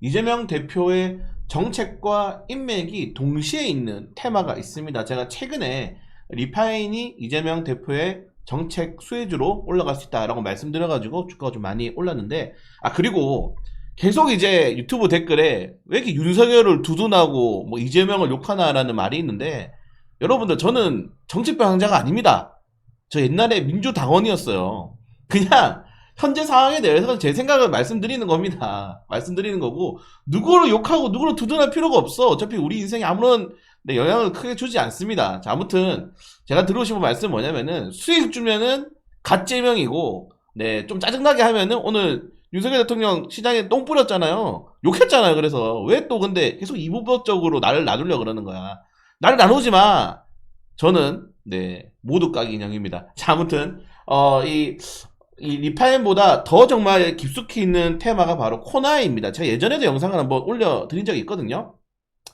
이재명 대표의 정책과 인맥이 동시에 있는 테마가 있습니다. 제가 최근에 리파인이 이재명 대표의 정책 수혜주로 올라갈 수 있다라고 말씀드려가지고 주가가 좀 많이 올랐는데 아 그리고 계속 이제 유튜브 댓글에 왜 이렇게 윤석열을 두둔하고 뭐 이재명을 욕하나라는 말이 있는데 여러분들 저는 정치 방향자가 아닙니다. 저 옛날에 민주당원이었어요. 그냥 현재 상황에 대해서 제 생각을 말씀드리는 겁니다. 말씀드리는 거고 누구를 욕하고 누구를 두둔할 필요가 없어. 어차피 우리 인생에 아무런 네, 영향을 크게 주지 않습니다. 자, 아무튼 제가 들어오신 말씀 뭐냐면은 수익 주면은 갓제명이고 네, 좀 짜증나게 하면은 오늘 윤석열 대통령 시장에 똥 뿌렸잖아요. 욕했잖아요. 그래서 왜 또 근데 계속 이부법적으로 나를 놔두려 그러는 거야. 나를 나누지 마. 저는 네 모두 까기 인형입니다. 자 아무튼 어 이 이 리파인보다 더 정말 깊숙이 있는 테마가 바로 코나이입니다. 제가 예전에도 영상을 한번 올려드린 적이 있거든요.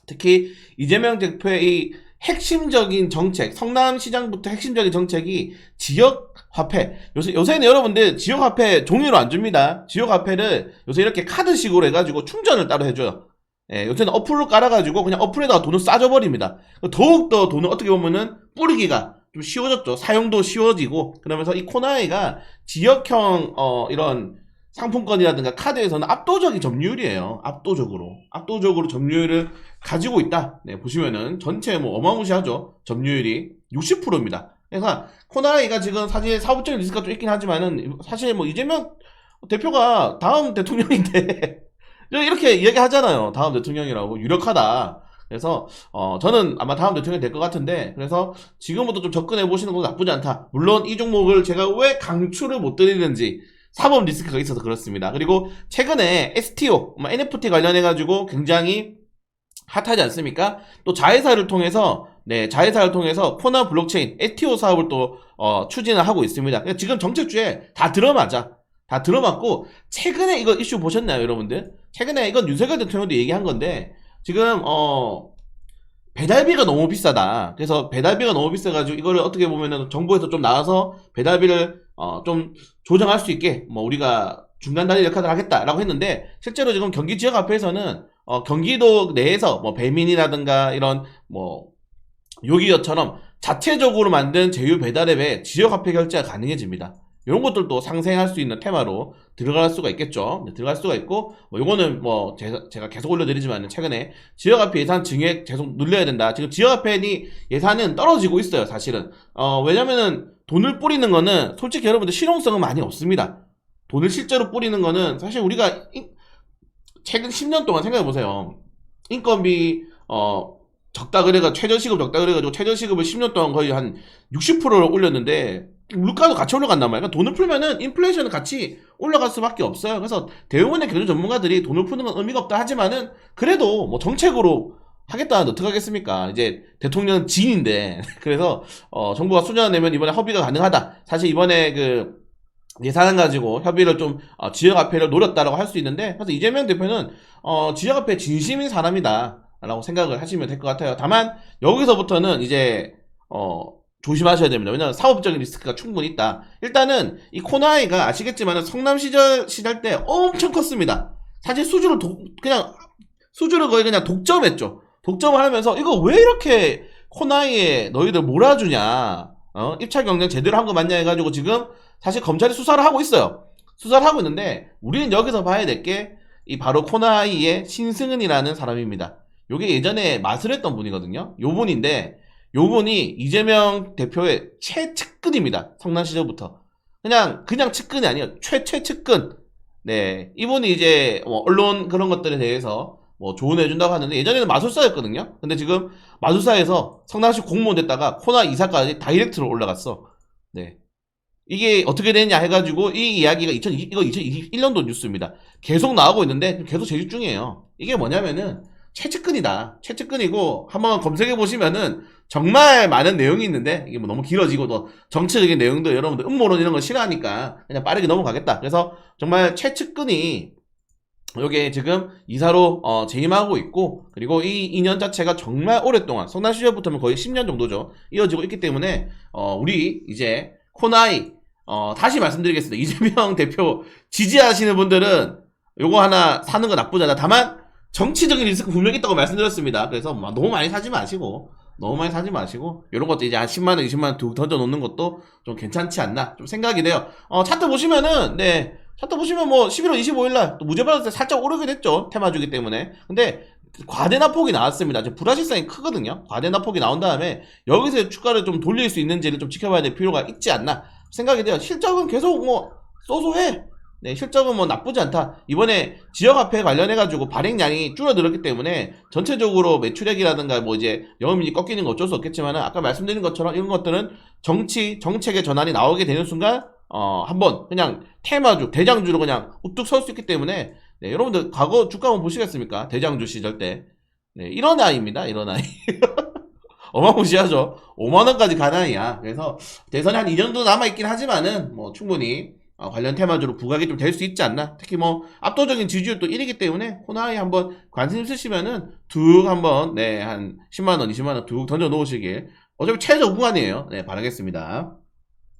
특히 이재명 대표의 이 핵심적인 정책, 성남시장부터 핵심적인 정책이 지역 화폐. 요새, 요새는 여러분들 지역 화폐 종이로 안 줍니다. 지역 화폐를 요새 이렇게 카드식으로 해가지고 충전을 따로 해줘요. 예, 요새는 어플로 깔아가지고 그냥 어플에다가 돈을 싸줘버립니다. 더욱더 돈을 어떻게 보면은 뿌리기가 좀 쉬워졌죠. 사용도 쉬워지고 그러면서 이 코나이가 지역형 어, 이런 상품권이라든가 카드에서는 압도적인 점유율이에요. 압도적으로 압도적으로 점유율을 가지고 있다. 네, 보시면은 전체 뭐 어마무시하죠. 점유율이 60%입니다. 그러니까 코나이가 지금 사실 사업적인 리스크가 좀 있긴 하지만은 사실 뭐 이재명 대표가 다음 대통령인데 이렇게 이야기하잖아요. 다음 대통령이라고 유력하다. 그래서 어 저는 아마 다음 대통령이 될 것 같은데 그래서 지금부터 좀 접근해 보시는 것도 나쁘지 않다. 물론 이 종목을 제가 왜 강추를 못 드리는지 사법 리스크가 있어서 그렇습니다. 그리고 최근에 STO, 뭐 NFT 관련해 가지고 굉장히 핫하지 않습니까? 또 자회사를 통해서 네 자회사를 통해서 코나 블록체인 STO 사업을 또 어, 추진을 하고 있습니다. 그러니까 지금 정책주에 다 들어맞아. 다 들어맞고 최근에 이거 이슈 보셨나요, 여러분들? 최근에 이건 윤석열 대통령도 얘기한 건데 지금 어 배달비가 너무 비싸다. 그래서 배달비가 너무 비싸가지고 이거를 어떻게 보면은 정부에서 좀 나와서 배달비를 어 좀 조정할 수 있게 뭐 우리가 중간 단위 역할을 하겠다라고 했는데 실제로 지금 경기 지역 앞에서는 어 경기도 내에서 뭐 배민이라든가 이런 뭐 요기요처럼 자체적으로 만든 제휴 배달앱에 지역 화폐 결제가 가능해집니다. 이런 것들도 상생할 수 있는 테마로 들어갈 수가 있겠죠. 네, 들어갈 수가 있고, 뭐, 요거는 뭐, 제, 가 계속 올려드리지만, 최근에 지역화폐 예산 증액 계속 늘려야 된다. 지금 지역화폐니 예산은 떨어지고 있어요, 사실은. 어, 왜냐면은 돈을 뿌리는 거는 솔직히 여러분들 실용성은 많이 없습니다. 돈을 실제로 뿌리는 거는 사실 우리가 인- 최근 10년 동안 생각해 보세요. 인건비, 어, 적다 그래가 최저시급 적다 그래가지고 최저시급을 10년 동안 거의 한 60%를 올렸는데 물가도 같이 올라간단 말이야. 그러니까 돈을 풀면은 인플레이션은 같이 올라갈 수밖에 없어요. 그래서 대부분의 경제 전문가들이 돈을 푸는 건 의미가 없다 하지만은 그래도 뭐 정책으로 하겠다는데 어떡하겠습니까? 이제 대통령 지인인데 그래서 어, 정부가 수년 내면 이번에 협의가 가능하다. 사실 이번에 그 예산을 가지고 협의를 좀 어, 지역화폐를 노렸다라고 할 수 있는데 그래서 이재명 대표는 어, 지역화폐 진심인 사람이다라고 생각을 하시면 될 것 같아요. 다만 여기서부터는 이제 어, 조심하셔야 됩니다. 왜냐하면 사업적인 리스크가 충분히 있다. 일단은 이 코나이가 아시겠지만 성남 시절 시절 때 엄청 컸습니다. 사실 수주를 독- 그냥 수주를 거의 그냥 독점했죠. 독점을 하면서 이거 왜 이렇게 코나이에 너희들 몰아주냐? 어? 입찰 경쟁 제대로 한 거 맞냐 해가지고 지금 사실 검찰이 수사를 하고 있어요. 수사를 하고 있는데 우리는 여기서 봐야 될 게 이 바로 코나이의 신승은이라는 사람입니다. 요게 예전에 맛을 했던 분이거든요. 요 분인데 요 분이 이재명 대표의 최측근입니다. 성남 시절부터. 그냥 그냥 측근이 아니에요. 최최 측근. 네. 이분이 이제 뭐 언론 그런 것들에 대해서 뭐 조언해 준다고 하는데 예전에는 마술사였거든요. 근데 지금 마술사에서 성남시 공무원 됐다가 코나 이사까지 다이렉트로 올라갔어. 네. 이게 어떻게 됐냐 해가지고 이 이야기가 2020, 이거 2021년도 뉴스입니다. 계속 나오고 있는데 계속 재직 중이에요. 이게 뭐냐면은 최측근이다. 최측근이고 한번 검색해 보시면은 정말 많은 내용이 있는데 이게 뭐 너무 길어지고 또 정치적인 내용도 여러분들 음모론 이런 거 싫어하니까 그냥 빠르게 넘어가겠다. 그래서 정말 최측근이 여기에 지금 이사로 어, 재임하고 있고 그리고 이 인연 자체가 정말 오랫동안 성남 시절부터는 거의 10년 정도죠 이어지고 있기 때문에 어, 우리 이제 코나이 어, 다시 말씀드리겠습니다 이재명 대표 지지하시는 분들은 요거 하나 사는 거 나쁘지 않아 다만 정치적인 리스크 분명히 있다고 말씀드렸습니다. 그래서 막 너무 많이 사지 마시고 너무 많이 사지 마시고 이런 것도 이제 한 10만 원, 20만 원 두- 던져 놓는 것도 좀 괜찮지 않나 좀 생각이 돼요. 어, 차트 보시면은 네 차트 보시면 뭐 11월 25일 날 또 무죄 받았을 때 살짝 오르긴 했죠. 테마주기 때문에. 근데 과대 나 폭이 나왔습니다. 지금 불확실성이 크거든요. 과대 나 폭이 나온 다음에 여기서 주가를 좀 돌릴 수 있는지를 좀 지켜봐야 될 필요가 있지 않나 생각이 돼요. 실적은 계속 뭐 쏘쏘해. 네, 실적은 뭐 나쁘지 않다. 이번에 지역화폐 관련해가지고 발행량이 줄어들었기 때문에 전체적으로 매출액이라든가 뭐 이제 영업이익이 꺾이는 건 어쩔 수 없겠지만 아까 말씀드린 것처럼 이런 것들은 정치, 정책의 전환이 나오게 되는 순간 어, 한번 그냥 테마주, 대장주로 그냥 우뚝 설 수 있기 때문에 네, 여러분들 과거 주가 한번 보시겠습니까? 대장주 시절 때. 네, 이런 아이입니다. 이런 아이. 어마무시하죠. 5만원까지 간 아이야. 그래서 대선이 한 2년 정도 남아있긴 하지만은 뭐 충분히 어, 관련 테마주로 부각이 좀 될 수 있지 않나. 특히 뭐 압도적인 지지율 또 1위기 때문에 호나이 한번 관심 있으시면은 툭 한번 네, 한 10만원, 20만원 툭 던져 놓으시길. 어차피 최저 구간이에요. 네, 바라겠습니다.